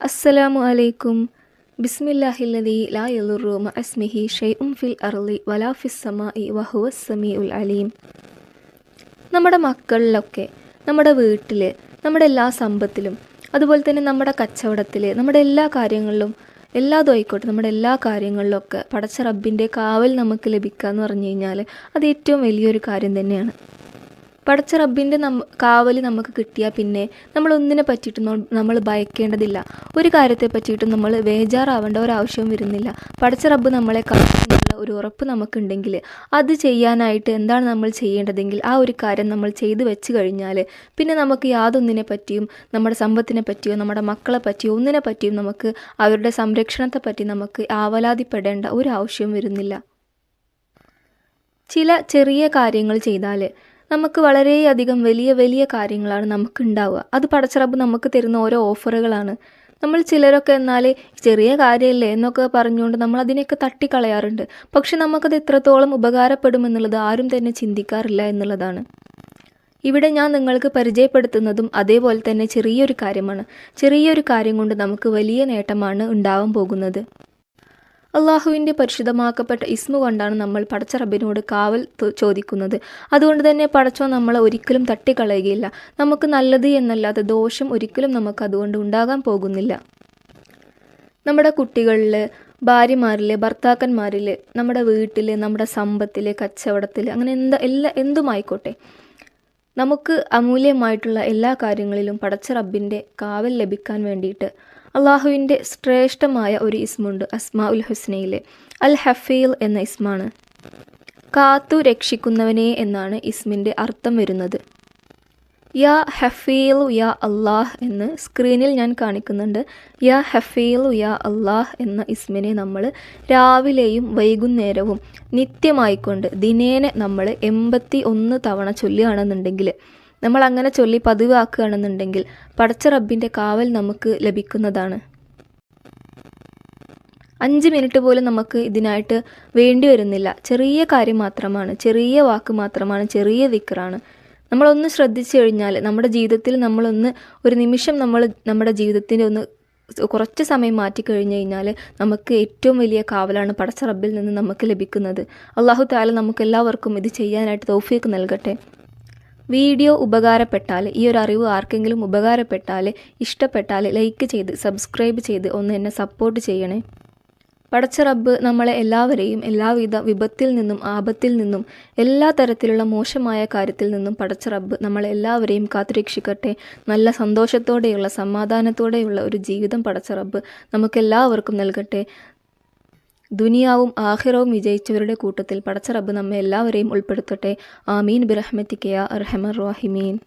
അസ്സലാമു അലൈക്കും ബിസ്മില്ലാഹില്ലദി ലാ യളുറു മഅസ്മിഹി ഷൈഉൻ ഫിൽ അർളി വലാ ഫിസ് സമാഇ വഹുവ സമീഉൽ അലീം. നമ്മുടെ മക്കളിലൊക്കെ നമ്മുടെ വീട്ടിൽ നമ്മുടെ എല്ലാ സമ്പത്തിലും അതുപോലെ തന്നെ നമ്മുടെ കച്ചവടത്തിൽ നമ്മുടെ എല്ലാ കാര്യങ്ങളിലും എല്ലാ ദോയിക്കോട്ടെ നമ്മുടെ എല്ലാ കാര്യങ്ങളിലൊക്കെ പടച്ച റബ്ബിന്റെ കാവൽ നമുക്ക് ലഭിക്കുക എന്ന് പറഞ്ഞു കഴിഞ്ഞാൽ അത് ഏറ്റവും വലിയൊരു കാര്യം തന്നെയാണ്. പടച്ച റബ്ബിന്റെ നമ്മ കാവൽ നമുക്ക് കിട്ടിയാൽ പിന്നെ നമ്മൾ ഒന്നിനെ പറ്റിയിട്ടും നമ്മൾ ഭയക്കേണ്ടതില്ല. ഒരു കാര്യത്തെ പറ്റിയിട്ടും നമ്മൾ ബേജാറാവേണ്ട ഒരാവശ്യവും വരുന്നില്ല. പടച്ച റബ്ബ് നമ്മളെ കാക്കുന്നുള്ള ഒരു ഉറപ്പ് നമുക്കുണ്ടെങ്കിൽ അത് ചെയ്യാനായിട്ട് എന്താണ് നമ്മൾ ചെയ്യേണ്ടതെങ്കിൽ ആ ഒരു കാര്യം നമ്മൾ ചെയ്തു വെച്ച് കഴിഞ്ഞാൽ പിന്നെ നമുക്ക് യാതൊന്നിനെ പറ്റിയും നമ്മുടെ സമ്പത്തിനെ പറ്റിയോ നമ്മുടെ മക്കളെ പറ്റിയോ ഒന്നിനെ പറ്റിയും നമുക്ക് അവരുടെ സംരക്ഷണത്തെ പറ്റി നമുക്ക് ആവലാതിപ്പെടേണ്ട ഒരു ആവശ്യവും വരുന്നില്ല. ചില ചെറിയ കാര്യങ്ങൾ ചെയ്താൽ നമുക്ക് വളരെയധികം വലിയ വലിയ കാര്യങ്ങളാണ് നമുക്ക് ഉണ്ടാവുക അത് പടച്ചറബ് നമുക്ക് തരുന്ന ഓരോ ഓഫറുകളാണ്. നമ്മൾ ചിലരൊക്കെ എന്നാൽ ചെറിയ കാര്യമല്ലേ എന്നൊക്കെ പറഞ്ഞുകൊണ്ട് നമ്മൾ അതിനെയൊക്കെ തട്ടിക്കളയാറുണ്ട്. പക്ഷെ നമുക്കത് എത്രത്തോളം ഉപകാരപ്പെടുമെന്നുള്ളത് ആരും തന്നെ ചിന്തിക്കാറില്ല എന്നുള്ളതാണ്. ഇവിടെ ഞാൻ നിങ്ങൾക്ക് പരിചയപ്പെടുത്തുന്നതും അതേപോലെ തന്നെ ചെറിയൊരു കാര്യമാണ്. ചെറിയൊരു കാര്യം കൊണ്ട് നമുക്ക് വലിയ നേട്ടമാണ് ഉണ്ടാവാൻ പോകുന്നത്. അള്ളാഹുവിന്റെ പരിശുദ്ധമാക്കപ്പെട്ട ഇസ്മു കൊണ്ടാണ് നമ്മൾ പടച്ച റബ്ബിനോട് കാവൽ ചോദിക്കുന്നത്. അതുകൊണ്ട് തന്നെ പടച്ചോ നമ്മളെ ഒരിക്കലും തട്ടിക്കളയുകയില്ല. നമുക്ക് നല്ലത് എന്നല്ലാതെ ദോഷം ഒരിക്കലും നമുക്ക് അതുകൊണ്ട് ഉണ്ടാകാൻ പോകുന്നില്ല. നമ്മുടെ കുട്ടികളിൽ ഭാര്യമാരിൽ ഭർത്താക്കന്മാരിൽ നമ്മുടെ വീട്ടിൽ നമ്മുടെ സമ്പത്തിൽ കച്ചവടത്തിൽ അങ്ങനെ എന്താ എല്ലാ എന്തുമായിക്കോട്ടെ നമുക്ക് അമൂല്യമായിട്ടുള്ള എല്ലാ കാര്യങ്ങളിലും പടച്ച റബ്ബിന്റെ കാവൽ ലഭിക്കാൻ വേണ്ടിയിട്ട് അള്ളാഹുവിന്റെ ശ്രേഷ്ഠമായ ഒരു ഇസ്മുണ്ട് അസ്മാ ഉൽ ഹുസ്നയിലെ. അൽ ഹഫീൽ എന്ന ഇസ്മാണ്. കാത്തു രക്ഷിക്കുന്നവനെ എന്നാണ് ഇസ്മിന്റെ അർത്ഥം വരുന്നത്. യാ ഹഫീൽ യാ അള്ളാഹ് എന്ന് സ്ക്രീനിൽ ഞാൻ കാണിക്കുന്നുണ്ട്. യാ ഹഫീൽ യാ അള്ളാഹ് എന്ന ഇസ്മിനെ നമ്മൾ രാവിലെയും വൈകുന്നേരവും നിത്യമായിക്കൊണ്ട് ദിനേനെ നമ്മൾ എൺപത്തി ഒന്ന് തവണ ചൊല്ലുകയാണെന്നുണ്ടെങ്കിൽ നമ്മൾ അങ്ങനെ ചൊല്ലി പതിവാക്കുകയാണെന്നുണ്ടെങ്കിൽ പടച്ച റബ്ബിന്റെ കാവൽ നമുക്ക് ലഭിക്കുന്നതാണ്. അഞ്ച് മിനിറ്റ് പോലും നമുക്ക് ഇതിനായിട്ട് വേണ്ടി വരുന്നില്ല. ചെറിയ കാര്യം മാത്രമാണ് ചെറിയ വാക്ക് മാത്രമാണ് ചെറിയ വിക്രാണ് നമ്മളൊന്ന് ശ്രദ്ധിച്ചു കഴിഞ്ഞാൽ നമ്മുടെ ജീവിതത്തിൽ നമ്മളൊന്ന് ഒരു നിമിഷം നമ്മൾ നമ്മുടെ ജീവിതത്തിന്റെ ഒന്ന് കുറച്ച് സമയം മാറ്റി കഴിഞ്ഞു കഴിഞ്ഞാൽ നമുക്ക് ഏറ്റവും വലിയ കാവലാണ് പടച്ച റബ്ബിൽ നിന്ന് നമുക്ക് ലഭിക്കുന്നത്. അള്ളാഹു താല നമുക്കെല്ലാവർക്കും ഇത് ചെയ്യാനായിട്ട് തൗഫീക്ക് നൽകട്ടെ. വീഡിയോ ഉപകാരപ്പെട്ടാൽ ഈ ഒരു അറിവ് ആർക്കെങ്കിലും ഉപകാരപ്പെട്ടാൽ ഇഷ്ടപ്പെട്ടാൽ ലൈക്ക് ചെയ്ത് സബ്സ്ക്രൈബ് ചെയ്ത് ഒന്ന് എന്നെ സപ്പോർട്ട് ചെയ്യണേ. പടച്ച റബ്ബ് നമ്മളെ എല്ലാവരെയും എല്ലാവിധ വിപത്തിൽ നിന്നും ആപത്തിൽ നിന്നും എല്ലാ തരത്തിലുള്ള മോശമായ കാര്യത്തിൽ നിന്നും പടച്ച റബ്ബ് നമ്മളെ എല്ലാവരെയും കാത്തുരക്ഷിക്കട്ടെ. നല്ല സന്തോഷത്തോടെയുള്ള സമാധാനത്തോടെയുള്ള ഒരു ജീവിതം പടച്ച റബ്ബ് നമുക്കെല്ലാവർക്കും നൽകട്ടെ. ദുനിയാവും ആഹിറവും വിജയിച്ചവരുടെ കൂട്ടത്തിൽ പടച്ച റബ്ബ് നമ്മെ എല്ലാവരെയും ഉൾപ്പെടുത്തട്ടെ. ആമീൻ. ബിറഹ്മത്തിക്കയ അർഹമർ റാഹിമീൻ.